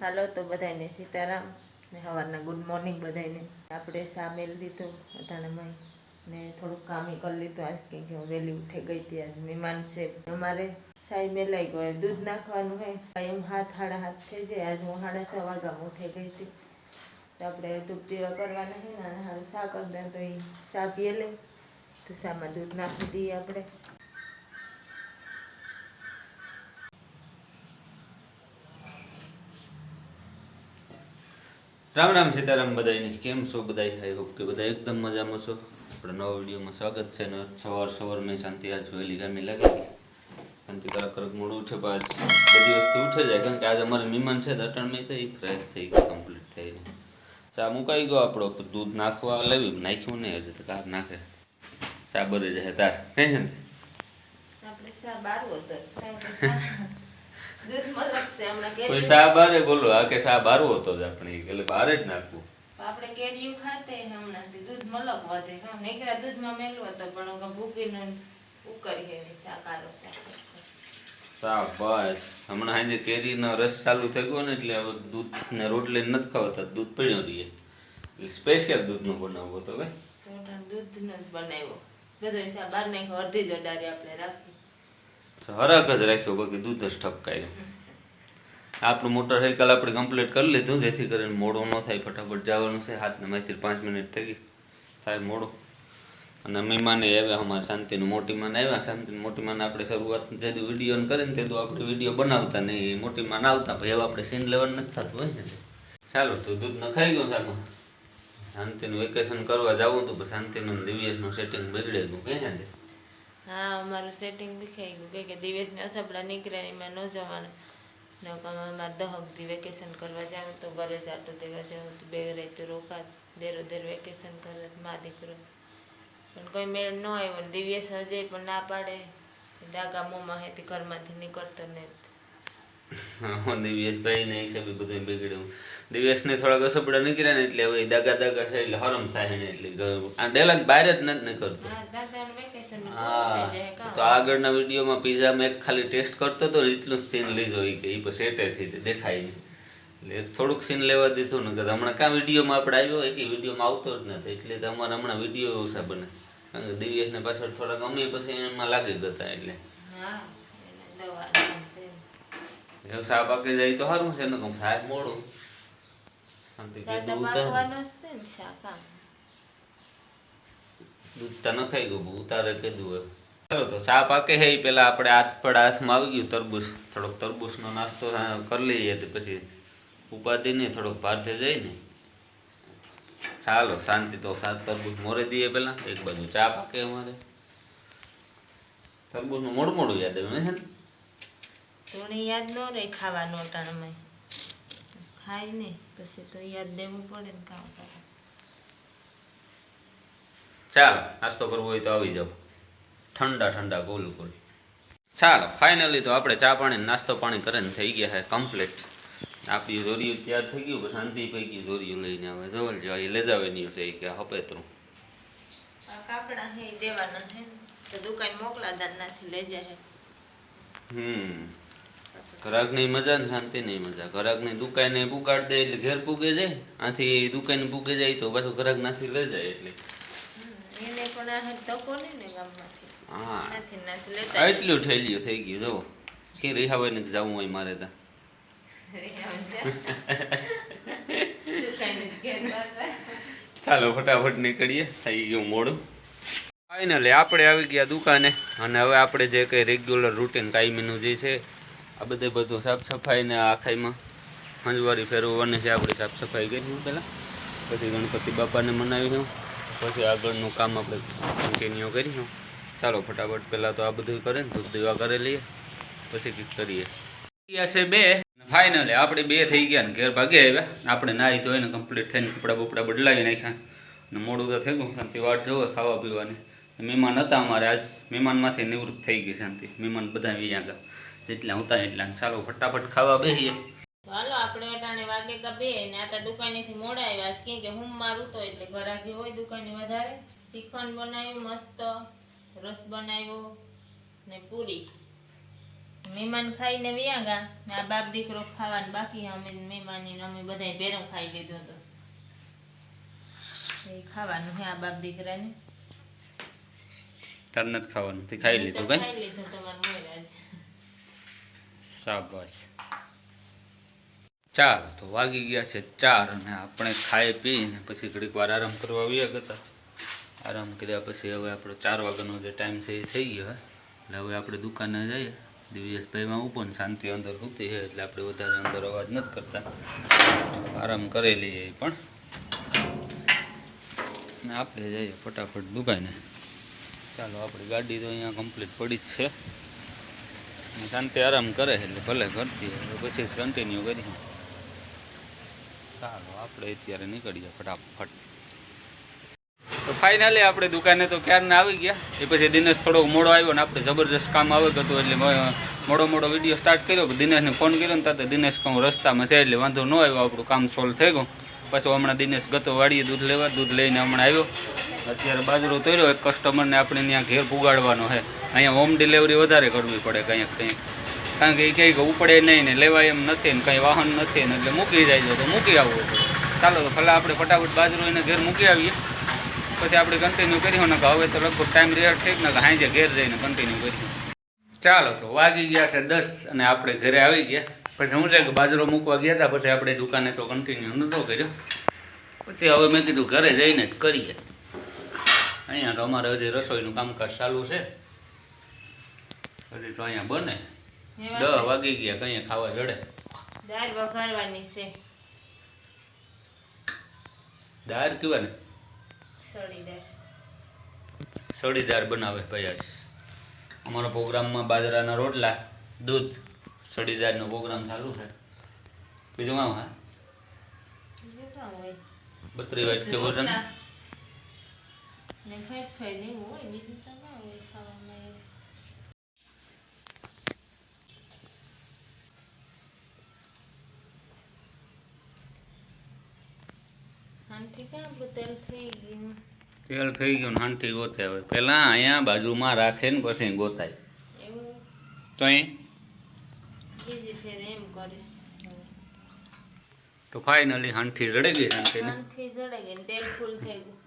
હાલો તો બધાને સીતારામ ને સવારના ગુડ મોર્નિંગ બધાને આપણે સામેલ બધાને અટાણામાં ને થોડુંક કામ કરી લીધું. આજ કે હું વહેલી ઉઠે ગઈ હતી. આજ મહેમાન છે. અમારે સાઈ મેલાઈ ગયો. દૂધ નાખવાનું હોય. એમ હાથ હાડા હાથ થઈ જાય. આજ હું હાડા છ વાગ્યામાં ઉઠે ગઈ હતી. તો આપણે ધૂપ દીવા કરવાના છે ને હારું શા કરી તો એ શા પીએ લે તો શામાં દૂધ નાખી દઈએ આપણે. રામ રામ સીતારામ બધાને કેમ છો બધા આઈ હોપ કે બધા એકદમ મજામાં છો. આપણે નવા વિડીયોમાં સ્વાગત છે ને સવાર સવાર મેં શાંતિ આજ વહેલી ગામી લાગી શાંતિ કરાક કરક મોડું ઉઠે પણ બધી વસ્તુ ઉઠે જાય કારણ કે આજે અમારે મહેમાન છે દટણ મેં તો એ ફ્રેશ થઈ ગઈ કમ્પ્લીટ થઈને ચા મુકાઈ ગયો આપણો દૂધ નાખવા લેવી નાખ્યું નહીં હજુ તો કાર નાખે. ચા બરી જાય તાર. છે ને? આપણે શા બારવો તો દૂધમાં લખશે હમણાં કોઈ કેરી બારે બોલો આ કે શા બારો હતો જ આપણે એટલે બારે જ નાખવું. આપણે કેરીયું ખાતે હમણાંથી દૂધ મલક વધે. હા નીકળ્યા દૂધમાં મેલું હતો પણ હવે ભૂકીને ઉકરી હેવી સાકારો બસ હમણાં આજે કેરીનો રસ ચાલુ થઈ ગયો ને એટલે હવે દૂધ ને રોટલી નથી ખાવતા દૂધ પીણ્યો રહીએ એટલે સ્પેશિયલ દૂધનો બનાવવો તો ભાઈ દૂધનો જ બનાવ્યો. બધો હિસાબ બાર નાખ્યો અડધી જ અડારી આપણે રાખી. હરાક જ રાખ્યો, બાકી દૂધ જ ઠપકાયું. આપણું મોટરસાઇકલ આપણે કમ્પ્લીટ કરી લીધું, જેથી કરીને મોડું ન થાય ફટાફટ જવાનું છે. હાથને માથી પાંચ મિનિટ થઈ ગઈ. થાય મોડું. અને મહેમાને આવ્યા, અમારે શાંતિનું મોટી માન આવ્યા. શાંતિનું મોટી માન આપણે શરૂઆત જે વીડિયો કરે ને તે તો આપણે વીડિયો બનાવતા નહીં. મોટી માન આવતા પછી હવે આપણે સીન લેવાનું નથી થતું, હોય ને? ચાલો, તો દૂધ નખાઈ ગયું ચાલો. શાંતિનું વેકેશન કરવા જવું તો શાંતિનું દિવ્યસનું સેટિંગ બગડે કહે ને હા અમારું સેટિંગ વિખાઈ ગયું કે કે દિવસને અસપડા નીકળે ને એમાં ન જવાનું. ને અમારે દહકથી વેકેશન કરવા જાવ તો ઘરે જ આટો દેવા જાવ તો બે રહી રોકાત દેરો દેર વેકેશન કરે મા દીકરો. પણ કોઈ મેળ ન આવ્યો દિવ્યેશ હજે પણ ના પાડે. દાગા મોંમાં હેતી ઘરમાંથી નીકળતો નહીં હા દિવ્યેશભાઈ ને હિસાબે બધું બગડ્યું. દિવ્યેશને થોડાક અસપડા નીકળ્યા ને એટલે હવે દાગા દાગા છે એટલે હરમ થાય ને એટલે આ ડેલા બહાર જ નથી નીકળતો. હા. તો આગળના વિડીયોમાં પીઝા મેં ખાલી ટેસ્ટ કરતો હતો એટલું સીન લીધો એ કે એ પછી સેટે થઈ દેખાય નહીં. એટલે થોડુંક સીન લેવા દીધું ને કે હમણાં કાં વિડીયોમાં આપણે આવ્યો એક વિડીયોમાં આવતો જ નથી. એટલે તમારે હમણાં વીડિયો ઓછા બને. કારણ કે દિવ્યેશને પાછળ થોડાક અમે પછી એમાં લાગી ગયા એટલે. એવું સાહેબ પાકે જાય તો સારું છે ને સાહેબ મોડું. શાક આમ. દૂધ તો નખાઈ ગયું, બહુ ઉતારે કીધું ચાલો તો ચા પાકે એ પેલા આપણે હાથ પડ હાથમાં આવી ગયું તરબૂચ. થોડોક તરબૂચનો નાસ્તો હા, કરી લઈએ તો પછી ઉપાધિ નહીં, થોડોક ભારતે જાય ને. ચાલો, શાંતિ તો તરબૂચ મોરે દઈએ પેલા. એક બાજુ ચા પાકે અમારે. તરબૂચનું મોડું મોડું યાદ આવે છે ને? યાદ ન રહે ખાવાનું અટાણામાં ખાય ને પછી તો યાદ દેવું પડે ને કરે. ચાલો નાસ્તો કરવો હોય તો આવી જાઓ. ઠંડા ઠંડા ગોલ ગોલ. ચાલો ફાઇનલી તો આપણે ચા પાણી નાસ્તો પાણી કરીને થઈ ગયા છે કમ્પ્લીટ આપણી જોરિયું તૈયાર થઈ ગયું શાંતિ પૈકી જોરિયું લઈને આવે. જવલ જો એ લઈ જાવે નહીં છે કે હપેતરું. કાપડા હે દેવાના હે તો દુકાન મોકલાદાર નાથી લઈ જાય હમ. ઘરાકની મજા ને શાંતિ નહીં મજા. ઘરાકની દુકાને પુગાડ દે એટલે ઘેર પૂગે જાય. આથી દુકાને પૂગે જાય તો પાછું ઘરાક નાથી લઈ જાય એટલે. એને પણ આ ધક્કો નહીં ને ગામમાંથી. હા. નાથી નાથી લેતા એટલું ઠેલ્યું થઈ ગયું જો કે રિહાવે ને જવું હોય મારે તો. ચાલો ફટાફટ નીકળીએ. થઈ ગયું મોડું. ફાઇનલી આપણે આવી ગયા દુકાને અને હવે આપણે જે કંઈ રેગ્યુલર રૂટીન કાયમીનું જે છે આ બધે બધું સાફ સફાઈ ને આખાઈમાં હંજવારી ફેરવવાની છે આપણે સાફ સફાઈ કરી પહેલાં. પછી ગણપતિ બાપાને મનાવી પછી આગળનું કામ આપણે કન્ટિન્યુ કરીશું ચાલો ફટાફટ પહેલાં તો આ બધું કરે ને ધૂપ દીવા કરી લઈએ પછી કંઈક કરીએ. હશે છે બે. ફાઇનલી આપણે બે થઈ ગયા ને ઘેર ભાગે આવ્યા. આપણે નાહી ધોઈને કમ્પ્લીટ થઈને કપડાં બપડા બદલાવી નાખ્યા. ને મોડું તો થઈ ગયું શાંતિ વાટ જવો ખાવા પીવાની. મહેમાન હતા અમારે આજ મહેમાનમાંથી નિવૃત્ત થઈ ગઈ શાંતિ. મહેમાન બધા વ્યાં ગયા. જેટલા હતા એટલા. ચાલો ફટાફટ ખાવા બેસીએ ચાલો આપણે અટાણે બે ને આ તો દુકાનેથી મોડા આવ્યા છે કેમ કે હું મારું તો એટલે ઘરાકી હોય દુકાને વધારે. શ્રીખંડ બનાવ્યું મસ્ત રસ બનાવ્યો ને પૂરી. મહેમાન ખાઈને વ્યા ગા. ને આ બાપ દીકરો ખાવાનું બાકી અમે મહેમાની ને અમે બધા ભેરું ખાઈ લીધો હતો એ ખાવાનું હે આ બાપ દીકરાને. તાર નથી ખાવાનું? તે ખાઈ લીધું ભાઈ? ખાઈ લીધું તમારે મોરાજ શાબાશ. ચાર તો વાગી ગયા છે ચાર અને આપણે ખાઈ પીને પછી ઘડીક વાર આરામ કરવા આવ્યા હતા આરામ કર્યા પછી હવે આપણો ચાર વાગ્યાનો જે ટાઈમ છે એ થઈ ગયો. એટલે હવે આપણે દુકાને જઈએ. દિવ્યેશભાઈમાં ઉપર શાંતિ અંદર સૂતી છે એટલે આપણે વધારે અંદર અવાજ નથી કરતા. આરામ કરી લઈએ પણ. આપણે જઈએ ફટાફટ દુકાને. ચાલો, આપણી ગાડી તો અહીંયા કમ્પ્લીટ પડી જ છે. શાંતિ આરામ કરે એટલે ભલે કરતી પછી કન્ટિન્યુ કરીએ. ચાલો, આપણે અત્યારે નીકળીએ ફટાફટ. તો ફાઇનલી આપણે દુકાને તો ક્યારના આવી ગયા. એ પછી દિનેશ થોડોક મોડો આવ્યો ને આપણે જબરજસ્ત કામ આવે હતું એટલે મોડો મોડો વીડિયો સ્ટાર્ટ કર્યો. કે દિનેશને ફોન કર્યો ને તાતે દિનેશ કહું, રસ્તામાં છે એટલે વાંધો ન આવ્યો, આપણું કામ સોલ્વ થઈ ગયું. પછી હમણાં દિનેશ ગતો વાળીએ દૂધ લેવા, દૂધ લઈને હમણાં આવ્યો. અત્યારે બાજરો તોર્યો એક કસ્ટમરને આપણે ત્યાં ઘેર પુગાડવાનો છે. અહીંયા હોમ ડિલિવરી વધારે કરવી પડે કંઈક કંઈક. કારણ કે એ કે ઉપડે નહીં ને લેવાય એમ નથી ને કંઈ વાહન નથી ને એટલે મૂકી જાય છે તો મૂકી આવવું ચાલો તો ભલે આપણે ફટાફટ બાજરો એને ઘેર મૂકી આવીએ. પછી આપણે કન્ટિન્યુ કરીશું ને કે હવે તો લગભગ ટાઈમ રેટ ઠીક ને કે હાંજે ઘેર જઈને કન્ટિન્યુ કરીશું. ચાલો તો વાગી ગયા છે દસ અને આપણે ઘરે આવી ગયા. પછી હું છે કે બાજરો મૂકવા ગયા હતા, પછી આપણે દુકાને તો કન્ટિન્યુ નહોતો કર્યો. પછી હવે મેં કીધું ઘરે જઈને જ કરીએ. અહીંયા તો અમારે હજી રસોઈનું કામકાજ ચાલુ છે. હજી તો અહીંયા બને. દસ વાગી ગયા કઈ ખાવા જડે? દાળ વઘારવાની છે. દાળ કેવા ને સળીદાર સળીદાર બનાવે ભૈયા અમારા પ્રોગ્રામમાં બાજરાના રોટલા દૂધ સળીદારનો પ્રોગ્રામ ચાલુ છે. બીજું કામ હા? બત્રી વાટ કે વજન ને ફેટ એવું હોય બીજું તો ના હોય ખાવામાં એવું. આનાથી ક્યાં આપણું તેલ થઈ ગયું તેલ થઈ ગયું ને હાંટી ગોતે હવે. પહેલાં અહીંયા બાજુમાં રાખે ને પછી ગોતાય. એવું તો અહીં? બીજી ફેર એમ કરીશ હવે. તો ફાઇનલી હાંઠી રડી ગઈ હાંઠીને આનાથી જડે ગઈ ને તેલ ફૂલ થઈ ગયું.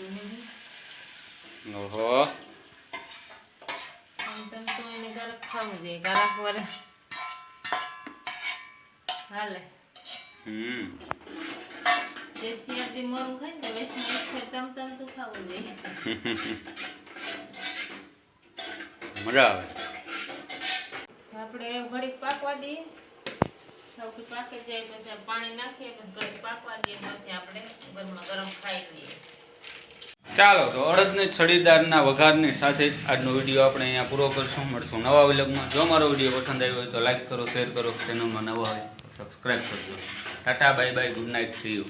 ઓહો. એને ગરક ખાવું જોઈએ. ગરક વરે. હાલે. હમ. દેશી અડધી મોરું ખાય ને વૈષ્ણવ છે ચમચમતું ખાવું જોઈએ. મજા આવે. આપણે ઘડીક પાકવા દઈએ. સૌથી પાકે જાય પછી પાણી નાખીએ પછી ઘડીક પાકવા દઈએ. પછી આપણે ગરમા ગરમ ખાઈ લઈએ. ચાલો, તો અડદની છડીદારના વઘારની સાથે જ આજનો વીડિયો આપણે અહીંયા પૂરો કરશું. મળશું નવા વિલગમાં. જો મારો વીડિયો પસંદ આવ્યો હોય તો લાઈક કરો, શેર કરો ચેનલમાં નવા હોય સબસ્ક્રાઈબ કરજો. Tata bye bye good night see you